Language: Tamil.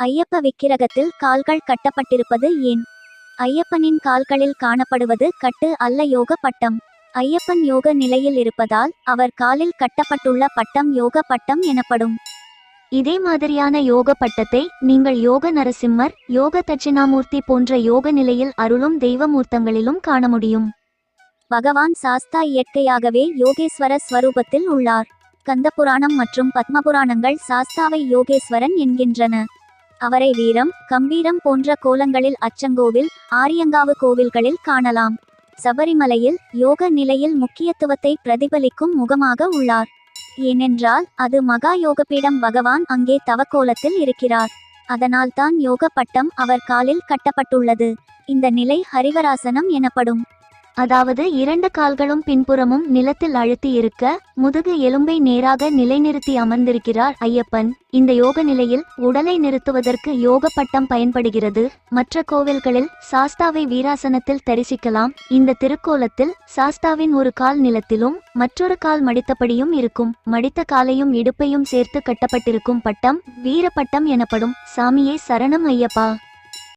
ஐயப்ப விக்கிரகத்தில் கால்கள் கட்டப்பட்டிருப்பது ஏன்? ஐயப்பனின் கால்களில் காணப்படுவது கட்டு அல்ல யோக பட்டம். ஐயப்பன் யோக நிலையில் இருப்பதால் அவர் காலில் கட்டப்பட்டுள்ள பட்டம் யோக பட்டம் எனப்படும். இதே மாதிரியான யோக பட்டத்தை நீங்கள் யோக நரசிம்மர் யோக தட்சிணாமூர்த்தி போன்ற யோக நிலையில் அருளும் தெய்வமூர்த்தங்களிலும் காண முடியும். பகவான் சாஸ்தா இயற்கையாகவே யோகேஸ்வர ஸ்வரூபத்தில் உள்ளார். கந்தபுராணம் மற்றும் பத்மபுராணங்கள் சாஸ்தாவை யோகேஸ்வரன் என்கின்றன. அவரை வீரம் கம்பீரம் போன்ற கோலங்களில் அச்சங்கோவில் ஆரியங்காவு கோவில்களில் காணலாம். சபரிமலையில் யோக நிலையில் முக்கியத்துவத்தை பிரதிபலிக்கும் முகமாக உள்ளார். ஏனென்றால் அது மகா யோகபீடம் பகவான் அங்கே தவக்கோலத்தில் இருக்கிறார். அதனால்தான் யோக பட்டம் அவர் காலில் கட்டப்பட்டுள்ளது. இந்த நிலை ஹரிவராசனம் எனப்படும். அதாவது இரண்டு கால்களும் பின்புறமும் நிலத்தில் அழுத்தி இருக்க முதுகு எலும்பை நேராக நிலைநிறுத்தி அமர்ந்திருக்கிறார் ஐயப்பன். இந்த யோக நிலையில் உடலை நிறுத்துவதற்கு யோக பட்டம் பயன்படுகிறது. மற்ற கோவில்களில் சாஸ்தாவை வீராசனத்தில் தரிசிக்கலாம். இந்த திருக்கோலத்தில் சாஸ்தாவின் ஒரு கால் நிலத்திலும் மற்றொரு கால் மடித்தபடியும் இருக்கும். மடித்த காலையும் இடுப்பையும் சேர்த்து கட்டப்பட்டிருக்கும் பட்டம் வீரப்பட்டம் எனப்படும். சாமியே சரணம் ஐயப்பா.